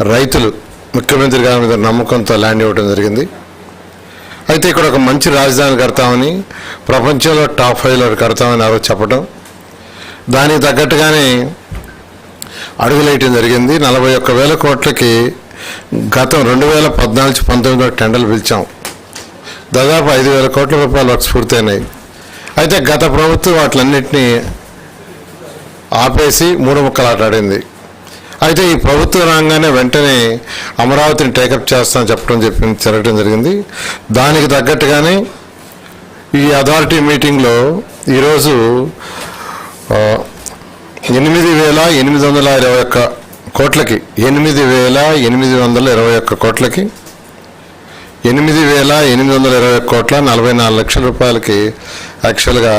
రైతులు ముఖ్యమంత్రి గారి మీద నమ్మకంతో ల్యాండ్ ఇవ్వడం జరిగింది. అయితే ఇక్కడ ఒక మంచి రాజధాని కడతామని ప్రపంచంలో టాప్ ఫైవ్లో కడతామని ఆ చెప్పడం దానికి తగ్గట్టుగానే అడుగులేయటం జరిగింది. నలభై ఒక్క వేల కోట్లకి గతం రెండు వేల పద్నాలుగు పంతొమ్మిదిలో టెండర్లు పిలిచాం. దాదాపు ఐదు వేల కోట్ల రూపాయలు వర్క్స్ పూర్తయినాయి. అయితే గత ప్రభుత్వం వాటిలన్నింటినీ ఆపేసి మూడు ముక్కలు ఆటాడింది అయితే ఈ ప్రభుత్వం రాగానే వెంటనే అమరావతిని టేకప్ చేస్తామని చెప్పడం చెప్పి జరగడం జరిగింది. దానికి తగ్గట్టుగానే ఈ అథారిటీ మీటింగ్లో ఈరోజు ఎనిమిది వేల ఎనిమిది వందల ఇరవై ఒక్క కోట్లకి ఎనిమిది వేల ఎనిమిది వందల ఇరవై ఒక్క కోట్లకి ఎనిమిది వేల ఎనిమిది వందల ఇరవై ఒక్క కోట్ల నలభై నాలుగు లక్షల రూపాయలకి యాక్చువల్గా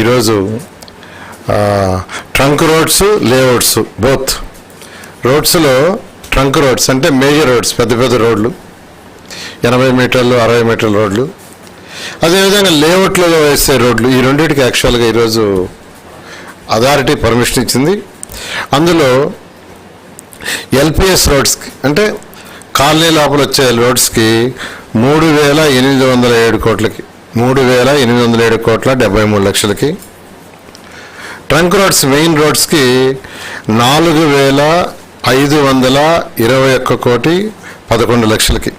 ఈరోజు ట్రంక్ రోడ్స్ లేఅవుట్స్ బోత్ రోడ్స్లో ట్రంక్ రోడ్స్ అంటే మేజర్ రోడ్స్ పెద్ద పెద్ద రోడ్లు ఎనభై మీటర్లు అరవై మీటర్ల రోడ్లు. అదేవిధంగా లేఅవుట్లలో వేసే రోడ్లు ఈ రెండింటికి యాక్చువల్గా ఈరోజు అథారిటీ పర్మిషన్ ఇచ్చింది. అందులో ఎల్పిఎస్ రోడ్స్కి అంటే కాలనీ లోపల వచ్చే రోడ్స్కి మూడు వేల ఎనిమిది వందల ఏడు కోట్లకి మూడు వేల ఎనిమిది వందల ఏడు కోట్ల డెబ్బై మూడు లక్షలకి. ట్రంక్ రోడ్స్ మెయిన్ రోడ్స్కి నాలుగు వేల ఐదు వందల ఇరవై ఒక్క కోటి పదకొండు లక్షలకి.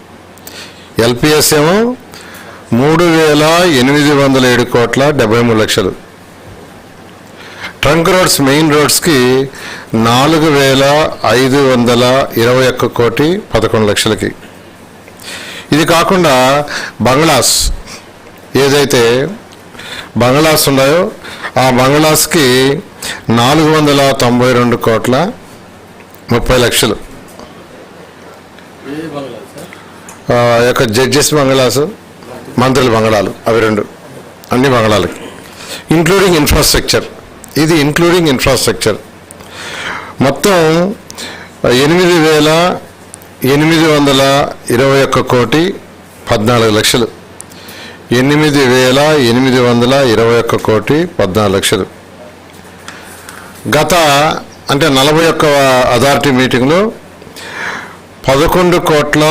ఎల్పిఎస్ ఏమో మూడు వేల ఎనిమిది వందల ఏడు కోట్ల డెబ్బై మూడు లక్షలు. ట్రంక్ రోడ్స్ మెయిన్ రోడ్స్కి నాలుగు వేల ఐదు వందల ఇరవై ఒక్క కోటి పదకొండు లక్షలకి. ఇది కాకుండా బంగ్లాస్ ఏదైతే బంగ్లాస్ ఉన్నాయో ఆ బంగ్లాస్కి నాలుగు వందల తొంభై రెండు కోట్ల ముప్పై లక్షలు. ఆ యొక్క జడ్జెస్ బంగ్లాసు మంత్రుల బంగ్లాలు అవి రెండు. అన్ని బంగ్లాలకి. ఇంక్లూడింగ్ ఇన్ఫ్రాస్ట్రక్చర్ ఇది ఇంక్లూడింగ్ ఇన్ఫ్రాస్ట్రక్చర్ మొత్తం ఎనిమిది వేల ఎనిమిది వందల ఇరవై ఒక్క కోటి పద్నాలుగు లక్షలు. ఎనిమిది వేల ఎనిమిది వందల ఇరవై ఒక్క కోటి పద్నాలుగు లక్షలు. గత అంటే నలభై ఒక్క అథారిటీ మీటింగ్లో పదకొండు కోట్ల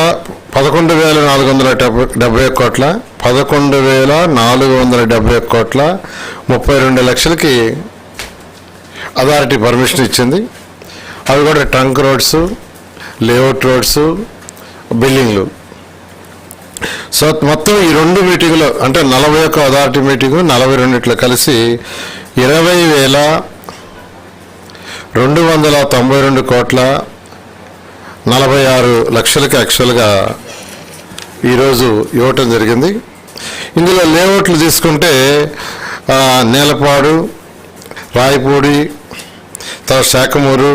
పదకొండు వేల నాలుగు వందల డెబ్బై డెబ్బై కోట్ల పదకొండు వేల నాలుగు వందల డెబ్బై కోట్ల ముప్పై రెండు లక్షలకి అథారిటీ పర్మిషన్ ఇచ్చింది. అవి కూడా ట్రంక్ రోడ్స్ లేఅవుట్ రోడ్స్ బిల్డింగ్లు. సో మొత్తం ఈ రెండు మీటింగ్లో అంటే నలభై ఒక్క అథారిటీ మీటింగు నలభై రెండిట్లో కలిసి ఇరవై వేల రెండు వందల తొంభై రెండు కోట్ల నలభై ఆరు లక్షలకి యాక్చువల్గా ఈరోజు ఇవ్వటం జరిగింది. ఇందులో లేఅవుట్లు తీసుకుంటే నేలపాడు రాయపూడి తర్వాత శాఖమూరు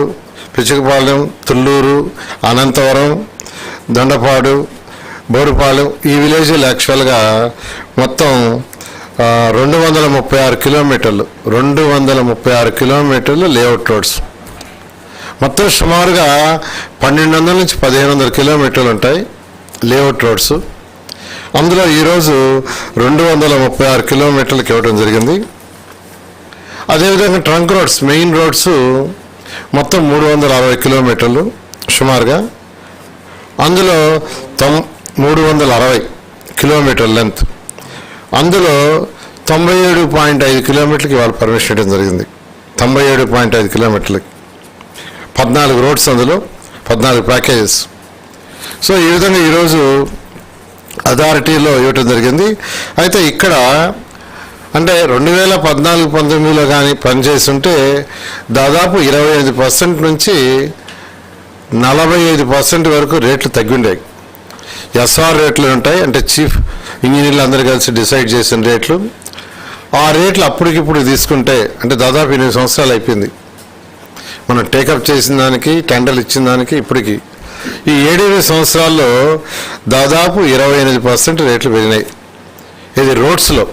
పిచ్చుకపాలెం తుళ్ళూరు అనంతవరం దొండపాడు బోరుపాలెం ఈ విలేజ్లు యాక్చువల్గా మొత్తం రెండు వందల ముప్పై ఆరు కిలోమీటర్లు రెండు వందల ముప్పై ఆరు కిలోమీటర్లు లేఅవుట్ రోడ్స్. మొత్తం సుమారుగా పన్నెండు వందల నుంచి పదిహేను వందల కిలోమీటర్లు ఉంటాయి లేఅవుట్ రోడ్స్. అందులో ఈరోజు రెండు వందల ముప్పై ఆరు కిలోమీటర్లకు ఇవ్వడం జరిగింది. అదేవిధంగా ట్రంక్ రోడ్స్ మెయిన్ రోడ్స్ మొత్తం మూడు వందల అరవై కిలోమీటర్లు సుమారుగా. అందులో తొం మూడు వందల అరవై కిలోమీటర్ లెంత్ అందులో తొంభై ఏడు పాయింట్ ఐదు కిలోమీటర్లకి వాళ్ళు పర్మిషన్ ఇవ్వడం జరిగింది. తొంభై ఏడు పాయింట్ ఐదు కిలోమీటర్లకి. పద్నాలుగు రోడ్స్ అందులో పద్నాలుగు ప్యాకేజెస్ సో ఈ విధంగా ఈరోజు అథారిటీలో ఇవ్వటం జరిగింది. అయితే ఇక్కడ అంటే రెండు వేల పద్నాలుగు పంతొమ్మిదిలో కానీ పనిచేస్తుంటే దాదాపు ఇరవై ఐదు పర్సెంట్ నుంచి నలభై ఐదు పర్సెంట్ వరకు రేట్లు తగ్గిండేవి. ఎస్ఆర్ రేట్లు ఉంటాయి అంటే చీఫ్ ఇంజనీర్లు అందరూ కలిసి డిసైడ్ చేసిన రేట్లు. ఆ రేట్లు అప్పటికిప్పుడు తీసుకుంటే అంటే దాదాపు ఎనిమిది సంవత్సరాలు అయిపోయింది. మనం టేకప్ చేసిన దానికి టెండర్లు ఇచ్చిన దానికి ఇప్పటికి. ఈ ఏడేడు సంవత్సరాల్లో దాదాపు ఇరవై ఎనిమిది పర్సెంట్ రేట్లు పెరిగినాయి. ఇది రోడ్స్లో.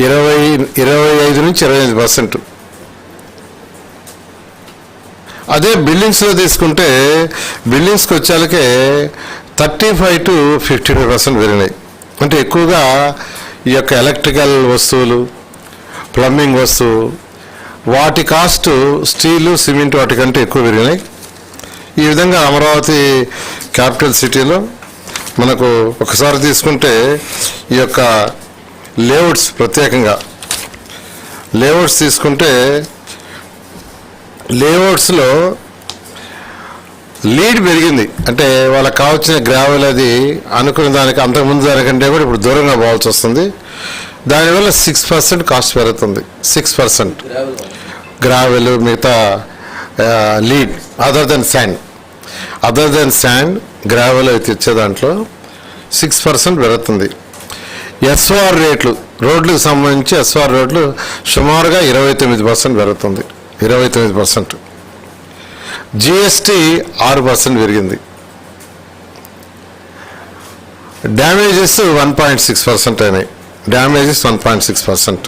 ఇరవై ఇరవై ఐదు నుంచి ఇరవై ఎనిమిది పర్సెంట్. అదే బిల్డింగ్స్లో తీసుకుంటే బిల్డింగ్స్కి వచ్చేలకే thirty five to fifty five percent పెరిగినాయి. అంటే ఎక్కువగా ఈ యొక్క ఎలక్ట్రికల్ వస్తువులు ప్లంబింగ్ వస్తువు వాటి కాస్ట్ స్టీలు సిమెంట్ వాటికంటే ఎక్కువ పెరిగినాయి. ఈ విధంగా అమరావతి క్యాపిటల్ సిటీలో మనకు ఒకసారి తీసుకుంటే ఈ యొక్క లేఅవుట్స్ ప్రత్యేకంగా. లేఅవుట్స్ తీసుకుంటే లేఅవుట్స్లో లీడ్ పెరిగింది. అంటే వాళ్ళకి కావాల్సిన గ్రావెల్ అది అనుకున్న దానికి అంతకుముందు దానికంటే కూడా ఇప్పుడు దూరంగా పోవాల్సి వస్తుంది. దానివల్ల సిక్స్ పర్సెంట్ కాస్ట్ పెరుగుతుంది. Six percent. గ్రావెల్ మిగతా lead other than sand other than sand gravel అయితే ఇచ్చే దాంట్లో సిక్స్ పర్సెంట్ పెరుగుతుంది. ఎస్ఆర్ రేట్లు రోడ్లకు సంబంధించి ఎస్ఆర్ రోడ్లు సుమారుగా ఇరవై తొమ్మిది పర్సెంట్ పెరుగుతుంది. ఇరవై తొమ్మిది పర్సెంట్. జిఎస్టీ ఆరు పర్సెంట్ పెరిగింది. Damages one point six percent అయినాయి. Damages one point six percent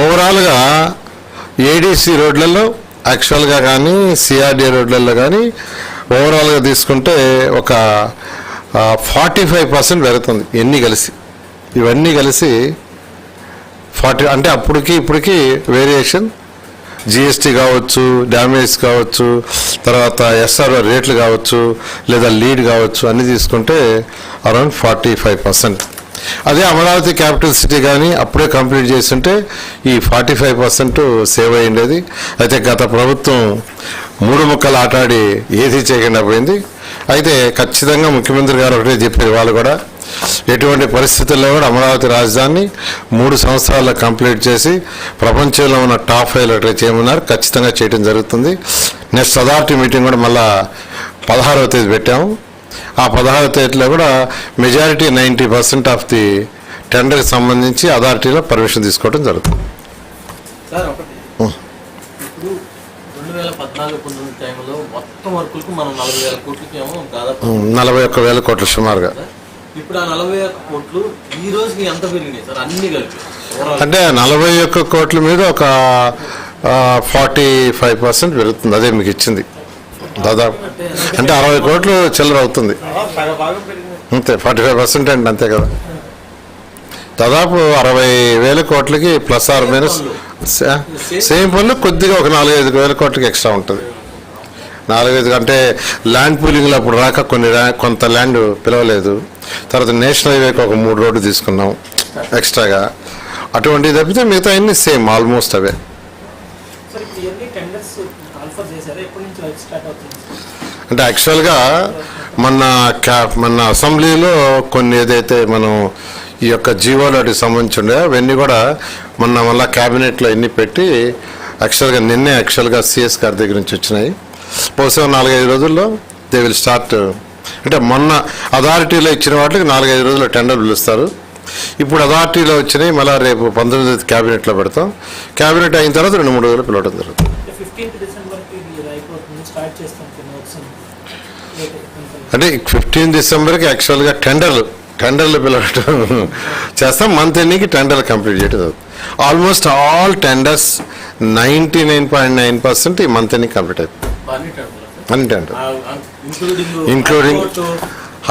ఓవరాల్గా ఏడీసీ రోడ్లలో యాక్చువల్గా కానీ సిఆర్డీ రోడ్లలో కానీ ఓవరాల్గా తీసుకుంటే ఒక ఫార్టీ ఫైవ్ పర్సెంట్ పెరుగుతుంది ఎన్ని కలిసి. ఇవన్నీ కలిసి ఫార్టీ అంటే అప్పటికి ఇప్పటికి వేరియేషన్ జిఎస్టీ కావచ్చు డ్యామేజ్ కావచ్చు తర్వాత ఎస్ఆర్ఓ రేట్లు కావచ్చు లేదా లీడ్ కావచ్చు అన్ని తీసుకుంటే అరౌండ్ ఫార్టీ ఫైవ్ పర్సెంట్ అదే అమరావతి క్యాపిటల్ సిటీ కానీ అప్పుడే కంప్లీట్ చేస్తుంటే ఈ ఫార్టీ ఫైవ్ పర్సెంట్ సేవ్ అయ్యిండేది అయితే గత ప్రభుత్వం మూడు ముక్కలు ఆటాడి ఏది చేయకుండా పోయింది. అయితే ఖచ్చితంగా ముఖ్యమంత్రి గారు ఒకటే చెప్పారు వాళ్ళు కూడా ఎటువంటి పరిస్థితుల్లో కూడా అమరావతి రాజధాని మూడు సంవత్సరాల్లో కంప్లీట్ చేసి ప్రపంచంలో ఉన్న టాప్ ఫైవ్ అట్లా చేయమన్నారు. ఖచ్చితంగా చేయడం జరుగుతుంది. నెక్స్ట్ అథారిటీ మీటింగ్ కూడా మళ్ళా పదహారవ తేదీ పెట్టాము. ఆ పదహారవ తేదీలో కూడా majority ninety percent of the టెండర్కి సంబంధించి అథారిటీలో పర్మిషన్ తీసుకోవడం జరుగుతుంది. నలభై ఒక్క వేల కోట్ల సుమారుగా. ఇప్పుడు ఆ నలభై ఒక్క కోట్లు ఈ రోజుకి ఎంత పెరిగినాయి సార్? అన్ని కలిపి. అంటే నలభై ఒక్క కోట్ల మీద ఒక ఫార్టీ ఫైవ్ పర్సెంట్ పెరుగుతుంది. అదే మీకు ఇచ్చింది. దాదాపు అంటే అరవై కోట్లు చిల్లర అవుతుంది. అంతే ఫార్టీ ఫైవ్ పర్సెంట్ అండి అంతే కదా. దాదాపు అరవై వేల కోట్లకి ప్లస్ ఆర్ మైనస్ సేమ్ పనులు. కొద్దిగా ఒక నాలుగైదు వేల కోట్లకి ఎక్స్ట్రా ఉంటుంది. నాలుగైదు అంటే ల్యాండ్ పూలింగ్లో అప్పుడు రాక కొన్ని కొంత ల్యాండ్ పిలవలేదు. తర్వాత నేషనల్ హైవేకి ఒక మూడు రోడ్డు తీసుకున్నాం ఎక్స్ట్రాగా. అటువంటివి తప్పితే మిగతా అన్ని సేమ్ ఆల్మోస్ట్ అవే. అంటే యాక్చువల్గా మన క్యా మన అసెంబ్లీలో కొన్ని ఏదైతే మనం ఈ యొక్క జీవోలకి సంబంధించి ఉండే అవన్నీ కూడా మొన్న మళ్ళీ క్యాబినెట్లో ఎన్ని పెట్టి యాక్చువల్గా నిన్నే యాక్చువల్గా సిఎస్ గారి దగ్గర నుంచి వచ్చినాయి. బహుశా నాలుగైదు రోజుల్లో దే విల్ స్టార్ట్ అంటే మొన్న అథారిటీలో ఇచ్చిన వాటికి నాలుగైదు రోజుల్లో టెండర్ పిలుస్తారు. ఇప్పుడు అథారిటీలో వచ్చినాయి మళ్ళీ రేపు పంతొమ్మిది క్యాబినెట్లో పెడతాం. క్యాబినెట్ అయిన తర్వాత రెండు మూడు రోజులు పిలవడం జరుగుతుంది. అంటే ఫిఫ్టీన్ డిసెంబర్కి యాక్చువల్గా టెండర్లు టెండర్లు పిలవటం చేస్తాం. మంత్ ఎండింగ్కి టెండర్లు కంప్లీట్ చేయడం జరుగుతుంది. Almost all tenders ninety nine point nine percent ఈ మంత్ ఎండింగ్ కంప్లీట్ సార్ అన్ని టెండర్ ఇంక్లూడింగ్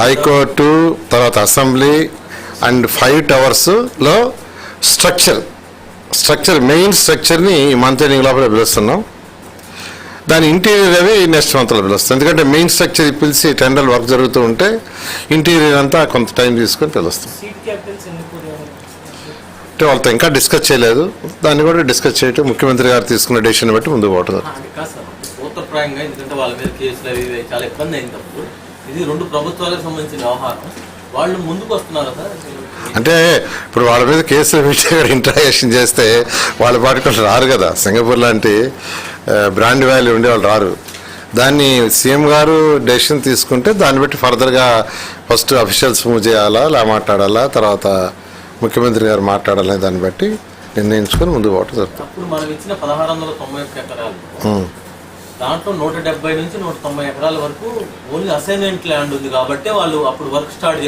హైకోర్టు తర్వాత అసెంబ్లీ అండ్ ఫైవ్ టవర్స్లో స్ట్రక్చర్ స్ట్రక్చర్ మెయిన్ స్ట్రక్చర్ని ఈ మంత్ ఎండింగ్ లోపల పిలుస్తున్నాం. దాని ఇంటీరియర్ అవి నెక్స్ట్ మంత్లో పిలుస్తాం. ఎందుకంటే మెయిన్ స్ట్రక్చర్ పిలిచి టెండర్ వర్క్ జరుగుతూ ఉంటే ఇంటీరియర్ అంతా కొంత టైం తీసుకొని పిలుస్తాం. వాళ్ళతో ఇంకా డిస్కస్ చేయలేదు. దాన్ని కూడా డిస్కస్ చేయటం ముఖ్యమంత్రి గారు తీసుకున్న డెసిషన్ బట్టి ముందుకు పోవటం సూత్రప్రాయంగా ఎందుకంటే వాళ్ళ మీద కేసులు అవి ఇవి చాలా ఇబ్బంది అయినప్పుడు ఇది రెండు ప్రభుత్వాలకు సంబంధించిన వ్యవహారం. వాళ్ళు ముందుకు వస్తున్నారా సార్ అంటే ఇప్పుడు వాళ్ళ మీద కేసులు పెట్టి ఇంట్రాగేషన్ చేస్తే వాళ్ళ పాటికి రారు కదా. సింగపూర్ లాంటి బ్రాండ్ వాల్యూ ఉండే వాళ్ళు రారు. దాన్ని సీఎం గారు డెసిషన్ తీసుకుంటే దాన్ని బట్టి ఫర్దర్గా ఫస్ట్ అఫీషియల్స్ మూవ్ చేయాలా ఇలా మాట్లాడాలా తర్వాత ముఖ్యమంత్రి గారు మాట్లాడాలా దాన్ని బట్టి నిర్ణయించుకొని ముందుకు పోవటం జరుగుతుంది. దాంట్లో నూట డెబ్బై నుంచి నూట తొంభై ఎకరాల వరకు ఓన్లీ అసైన్మెంట్ ల్యాండ్ ఉంది కాబట్టి వాళ్ళు అప్పుడు వర్క్ స్టార్ట్